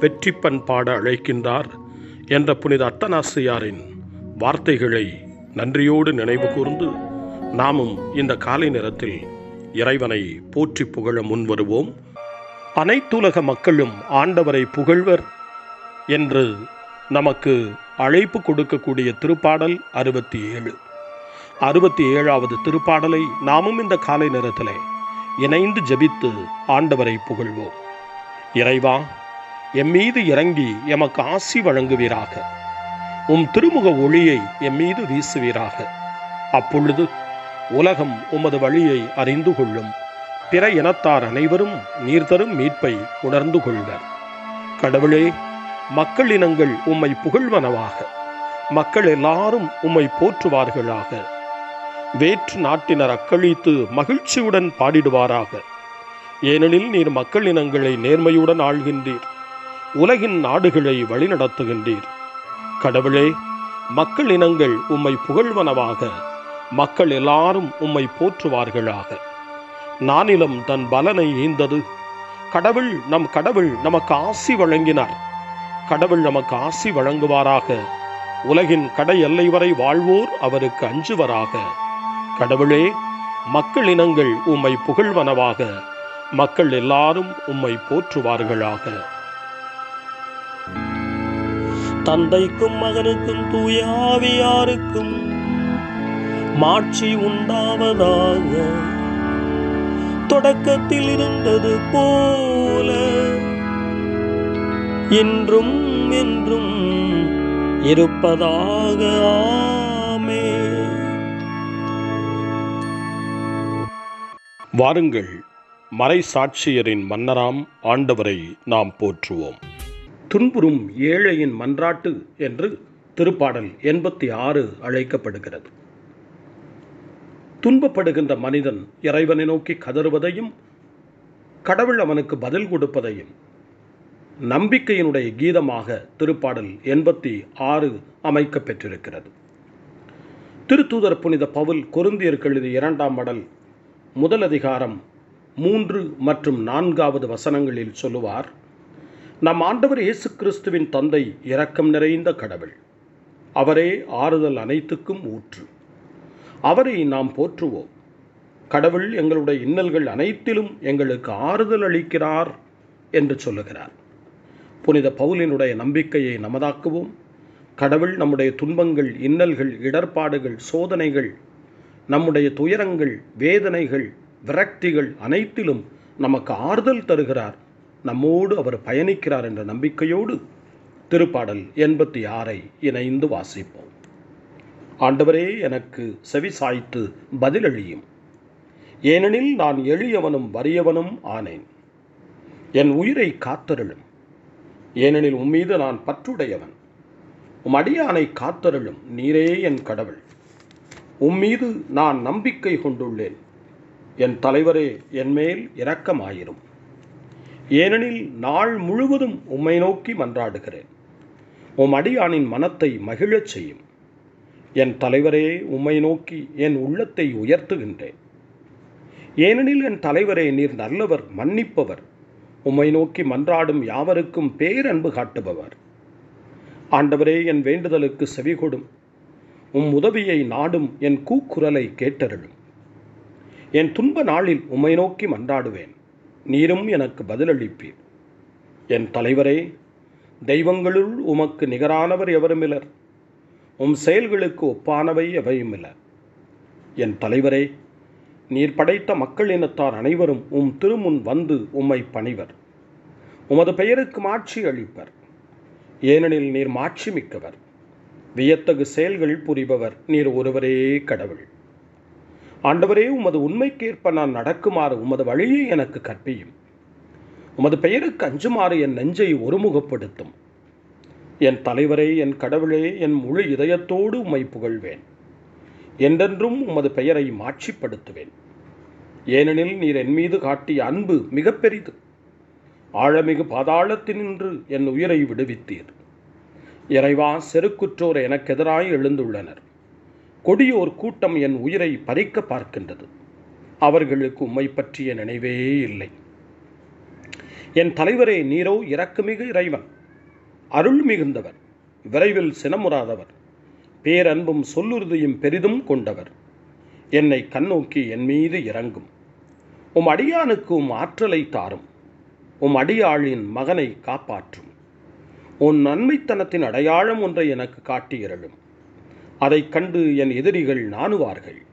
வெற்றி பாட அழைக்கின்றார் என்ற புனித அத்தனாசியாரின் வார்த்தைகளை நன்றியோடு நினைவு கூர்ந்து நாமும் இந்த காலை நேரத்தில் இறைவனை போற்றி புகழ முன்வருவோம். அனைத்துலக மக்களும் ஆண்டவரை புகழ்வர் என்று நமக்கு அழைப்பு கொடுக்கக்கூடிய திருப்பாடல் அறுபத்தி ஏழு அறுபத்தி ஏழாவது திருப்பாடலை நாமும் இந்த காலை நேரத்தில் இணைந்து ஜபித்து ஆண்டவரை புகழ்வோம். இறைவா எம் மீது இறங்கி எமக்கு ஆசி வழங்குவீராக. உம் திருமுக ஒளியை எம் மீது வீசுவீராக. அப்பொழுது உலகம் உமது வழியை அறிந்து கொள்ளும். பிற இனத்தார் அனைவரும் நீர் தரும் மீட்பை உணர்ந்து கொள்வர். கடவுளே மக்கள் இனங்கள் உம்மை புகழ்வனவாக. மக்கள் எல்லாரும் உம்மை போற்றுவார்களாக. வேற்று நாட்டினர் அக்களித்து மகிழ்ச்சியுடன் பாடிடுவாராக. ஏனெனில் நீர் மக்கள் இனங்களை நேர்மையுடன் ஆள்கின்றீர். உலகின் நாடுகளை வழிநடத்துகின்றீர். கடவுளே மக்கள் இனங்கள் உம்மை புகழ்வனவாக மக்கள் எல்லாரும் உம்மை போற்றுவார்களாக. நானிலம் தன் பலனை ஈந்தது. கடவுள் நம் கடவுள் நமக்கு ஆசி வழங்கினார். கடவுள் நமக்கு ஆசி வழங்குவாராக. உலகின் கடை எல்லை வரை வாழ்வோர் அவருக்கு அஞ்சுவராக. கடவுளே மக்கள் இனங்கள் உம்மை புகழ்வனவாக மக்கள் எல்லாரும் உம்மை போற்றுவார்களாக. தந்தைக்கும் மகனுக்கும் தூய ஆவியாருக்கும் மாட்சி உண்டாவதாக. தொடக்கத்தில் இருந்தது போல இன்றும் என்றும் இருப்பதாக. ஆமே வாருங்கள் மறை சாட்சியரின் மன்னராம் ஆண்டவரை நாம் போற்றுவோம். துன்புறும் ஏழையின் மன்றாட்டு என்று திருப்பாடல் எண்பத்தி ஆறு அழைக்கப்படுகிறது. துன்பப்படுகின்ற மனிதன் இறைவனை நோக்கி கதறுவதையும் கடவுள் அவனுக்கு பதில் கொடுப்பதையும் நம்பிக்கையினுடைய கீதமாக திருப்பாடல் எண்பத்தி ஆறு அமைக்க பெற்றிருக்கிறது. திருத்தூதர் புனித பவுல் கொருந்தியருக்கு எழுதிய இரண்டாம் மடல் முதல் அதிகாரம் மூன்று மற்றும் நான்காவது வசனங்களில் சொல்லுவார் நம் ஆண்டவர் இயேசு கிறிஸ்துவின் தந்தை இரக்கம் நிறைந்த கடவுள். அவரே ஆறுதல் அனைத்துக்கும் ஊற்று. அவரை நாம் போற்றுவோம். கடவுள் எங்களுடைய இன்னல்கள் அனைத்திலும் எங்களுக்கு ஆறுதல் அளிக்கிறார் என்று சொல்லுகிறார். புனித பவுலினுடைய நம்பிக்கையை நமதாக்குவோம். கடவுள் நம்முடைய துன்பங்கள் இன்னல்கள் இடர்பாடுகள் சோதனைகள் நம்முடைய துயரங்கள் வேதனைகள் விரக்திகள் அனைத்திலும் நமக்கு ஆறுதல் தருகிறார். நம்மோடு அவர் பயணிக்கிறார் என்ற நம்பிக்கையோடு திருப்பாடல் எண்பத்தி ஆறை இணைந்து வாசிப்போம். ஆண்டவரே எனக்கு செவி சாய்த்து பதிலளியும். ஏனெனில் நான் எளியவனும் வறியவனும் ஆனேன். என் உயிரை காத்தருளும். ஏனெனில் உம்மீது நான் பற்றுடையவன். உம் அடியானை காத்தருளும் நீரே என் கடவுள். உம்மீது நான் நம்பிக்கை கொண்டுள்ளேன். என் தலைவரே என்மேல் இரக்கமாயிரும். ஏனெனில் நாள் முழுவதும் உம்மை நோக்கி மன்றாடுகிறேன். உம் அடியானின் மனத்தை மகிழச் செய்யும். என் தலைவரே உம்மை நோக்கி என் உள்ளத்தை உயர்த்துகின்றேன். ஏனெனில் என் தலைவரே நீர் நல்லவர் மன்னிப்பவர். உம்மை நோக்கி மன்றாடும் யாவருக்கும் பேரன்பு காட்டுபவர். ஆண்டவரே என் வேண்டுதலுக்கு செவிகொடும். உம் உதவியை நாடும் என் கூக்குரலை கேட்டருளும். என் துன்ப நாளில் உம்மை நோக்கி மன்றாடுவேன். நீரும் எனக்கு பதிலளிப்பீர். என் தலைவரே தெய்வங்களுள் உமக்கு நிகரானவர் எவருமிலர்? உம் செயல்களுக்கு ஒப்பானவை எவையுமில்ல என் தலைவரே நீர் படைத்த மக்கள் இனத்தார் அனைவரும் உம் திருமுன் வந்து உம்மை பணிவர். உமது பெயருக்கு மாட்சி அளிப்பர். ஏனெனில் நீர் மாட்சி மிக்கவர். வியத்தகு செயல்கள் புரிபவர். நீர் ஒருவரே கடவுள். ஆண்டவரே உமது உண்மைக்கேற்ப நான் நடக்குமாறு உமது வழியை எனக்கு கற்பியும். உமது பெயருக்கு அஞ்சுமாறு என் நெஞ்சை ஒருமுகப்படுத்தும். என் தலைவரே என் கடவுளே என் முழு இதயத்தோடு உம்மை புகழ்வேன். என்றென்றும் உமது பெயரை மாட்சிப்படுத்துவேன். ஏனெனில் நீர் என் மீது காட்டிய அன்பு மிக பெரிது ஆழமிகு பாதாளத்தினின்று என் உயிரை விடுவித்தீர். இறைவா செருக்குற்றோர் எனக்கு எதிராய் எழுந்துள்ளனர். கொடியோர் கூட்டம் என் உயிரை பறிக்க பார்க்கின்றது. அவர்களுக்கு உம்மை பற்றிய நினைவே இல்லை. என் தலைவரே நீரோ இறக்குமிகு இறைவன். அருள் மிகுந்தவர் விரைவில் சினமுறாதவர். பேரன்பும் சொல்லுறுதியும் பெரிதும் கொண்டவர். என்னை கண்ணோக்கி என் மீது இறங்கும். உம் அடியானுக்கு உம் ஆற்றலை தாரும். உம் அடியாளின் மகனை காப்பாற்றும். உன் நன்மைத்தனத்தின் அடையாளம் ஒன்றை எனக்கு காட்டியிருளும் அதைக் கண்டு என் எதிரிகள் நாணுவார்கள்.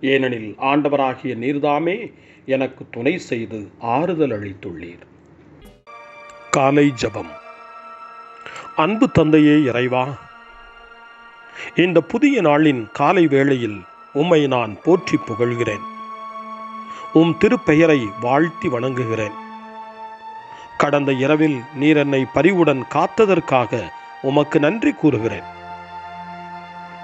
ஏனெனில் ஆண்டவராகிய நீர்தாமே எனக்கு துணை செய்து ஆறுதல் அளித்துள்ளீர். காலை ஜபம். அன்பு தந்தையே இறைவா இந்த புதிய நாளின் காலை வேளையில் உம்மை நான் போற்றி புகழ்கிறேன். உம் திருப்பெயரை வாழ்த்தி வணங்குகிறேன். கடந்த இரவில் நீர் என்னை பரிவுடன் காத்ததற்காக உமக்கு நன்றி கூறுகிறேன்.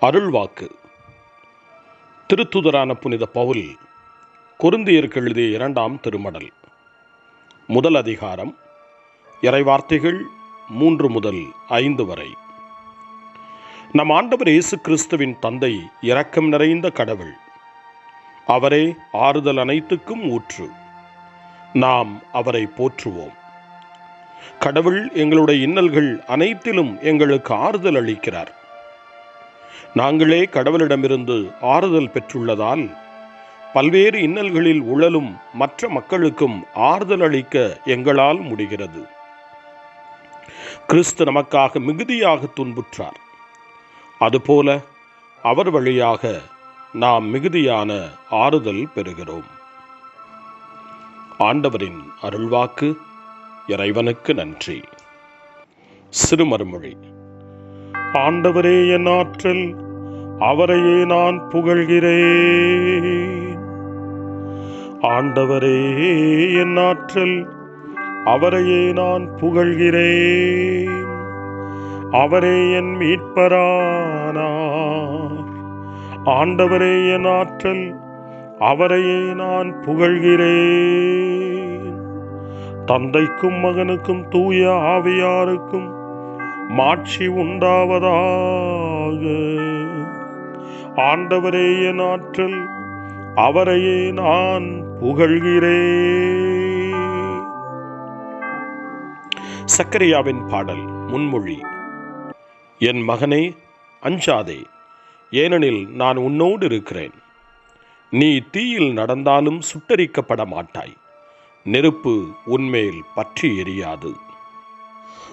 அருள்வாக்கு. திருத்துதரான புனித பவுல் குருந்தியருக்கு எழுதிய இரண்டாம் திருமடல். முதல் அதிகாரம் இறைவார்த்தைகள் மூன்று முதல் ஐந்து வரை. நம் ஆண்டவர் இயேசு கிறிஸ்துவின் தந்தை இரக்கம் நிறைந்த கடவுள். அவரே ஆறுதல் அனைத்துக்கும் ஊற்று. நாம் அவரை போற்றுவோம். கடவுள் எங்களுடைய இன்னல்கள் அனைத்திலும் எங்களுக்கு ஆறுதல் அளிக்கிறார். நாங்களே கடவுளிடமிருந்து ஆறுதல் பெற்றுள்ளதால் பல்வேறு இன்னல்களில் உழலும் மற்ற மக்களுக்கும் ஆறுதல் அளிக்க எங்களால் முடிகிறது. கிறிஸ்து நமக்காக மிகுதியாக துன்புற்றார். அதுபோல அவர் வழியாக நாம் மிகுதியான ஆறுதல் பெறுகிறோம். ஆண்டவரின் அருள்வாக்கு இறைவனுக்கு நன்றி. சிறுமறுமொழி. ஆண்டவரே என் ஆற்றல் அவரையே நான் புகழ்கிறேன். ஆண்டவரே என் ஆற்றல் அவரையே நான் புகழ்கிறேன். அவரே என் மீட்பரானார் ஆண்டவரே என் ஆற்றல் அவரையே நான் புகழ்கிறேன். தந்தைக்கும் மகனுக்கும் தூய ஆவியாருக்கும் மாட்சி உண்டாவதாக. ஆண்டவரே என் ஆற்றல் அவரையே நான் புகழ்கிறேன். சக்கரியாவின் பாடல் முன்மொழி. என் மகனே அஞ்சாதே ஏனெனில் நான் உன்னோடு இருக்கிறேன். நீ தீயில் நடந்தாலும் சுட்டரிக்கப்பட மாட்டாய் நெருப்பு உன்மேல் பற்றி எரியாது.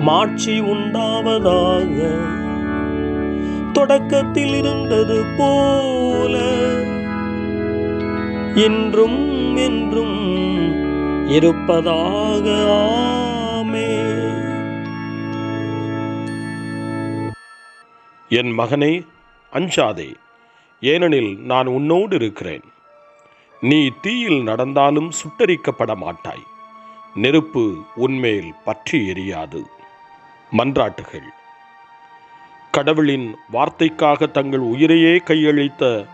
மாட்சி உண்டாவதாக. தொடக்கத்தில் இருந்தது போல. இன்றும் என்றும் இருப்பதாக. ஆமே. என் மகனே அஞ்சாதே. ஏனெனில் நான் உன்னோடு இருக்கிறேன். நீ தீயில் நடந்தாலும் சுட்டரிக்கப்பட மாட்டாய் நெருப்பு உன்மேல் பற்றி எரியாது. மன்றாட்டுகள். கடவுளின் வார்த்தைக்காக தங்கள் உயிரையே கையளித்த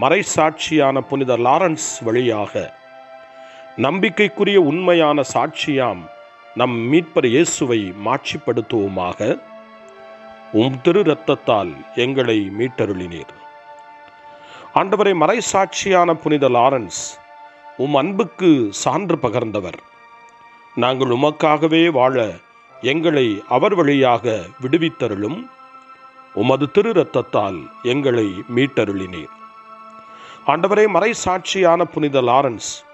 மறைசாட்சியான புனித லாரன்ஸ் வழியாக நம்பிக்கைக்குரிய உண்மையான சாட்சியாம் நம் மீட்பர் இயேசுவை மாட்சிப்படுத்துவோமாக. உம் திரு இரத்தத்தால் எங்களை மீட்டருளினீர். ஆண்டவரை மறைசாட்சியான புனித லாரன்ஸ் உம் அன்புக்கு சான்று பகர்ந்தவர். நாங்கள் உமக்காகவே வாழ எங்களை அவர் வழியாக விடுவித்தருளும். உமது திரு ரத்தத்தால் எங்களை மீட்டருளினீர். ஆண்டவரே மறைசாட்சியான புனித லாரன்ஸ்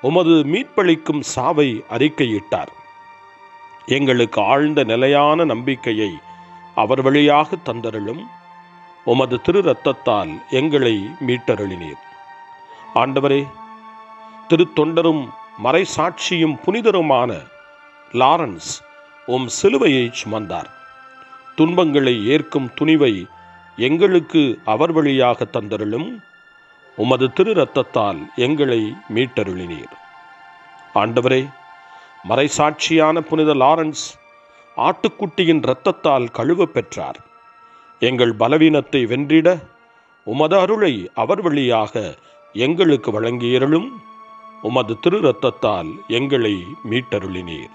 உமது மீட்பளிக்கும் சாவை அறிக்கையிட்டார். எங்களுக்கு ஆழ்ந்த நிலையான நம்பிக்கையை அவர் வழியாக தந்தருளும். உமது திரு ரத்தத்தால் எங்களை மீட்டருளினீர். ஆண்டவரே திருத்தொண்டரும் மறைசாட்சியும் புனிதருமான லாரன்ஸ் உம் சிலுவையை சுமந்தார். துன்பங்களை ஏற்கும் துணிவை எங்களுக்கு அவர் வழியாக தந்தருளும். உமது திரு ரத்தத்தால் எங்களை மீட்டருளினீர். ஆண்டவரே மறைசாட்சியான புனித லாரன்ஸ் ஆட்டுக்குட்டியின் இரத்தத்தால் கழுவ பெற்றார். எங்கள் பலவீனத்தை வென்றிட உமது அருளை அவர் வழியாக எங்களுக்கு வழங்கியருளும். உமது திரு ரத்தத்தால் எங்களை மீட்டருளினீர்.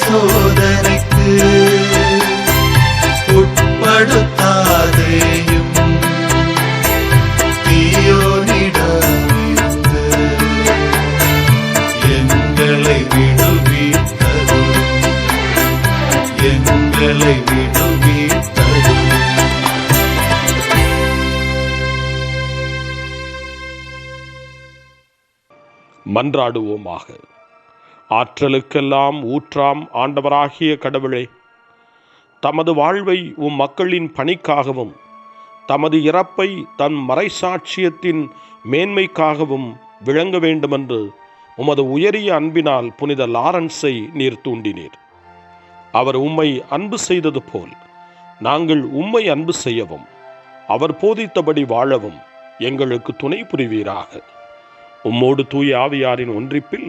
சோதனைக்கு உட்படுத்தாதேயும் தீயோனிடமிருந்து எங்களை விடுவித்தரும் எங்களை விடுவித்தரும் மன்றாடுவோமாக. ஆற்றலுக்கெல்லாம் ஊற்றாம் ஆண்டவராகிய கடவுளே. தமது வாழ்வை உம் மக்களின் பணிக்காகவும் தமது இறப்பை தன் மறைசாட்சியத்தின் மேன்மைக்காகவும் விளங்க வேண்டுமென்று உமது உயரிய அன்பினால் புனித லாரன்ஸை நீர் தூண்டினீர். அவர் உம்மை அன்பு செய்தது போல் நாங்கள் உம்மை அன்பு செய்யவும் அவர் போதித்தபடி வாழவும் எங்களுக்கு துணை புரிவீராக. உம்மோடு தூய ஆவியாரின் ஒன்றிப்பில்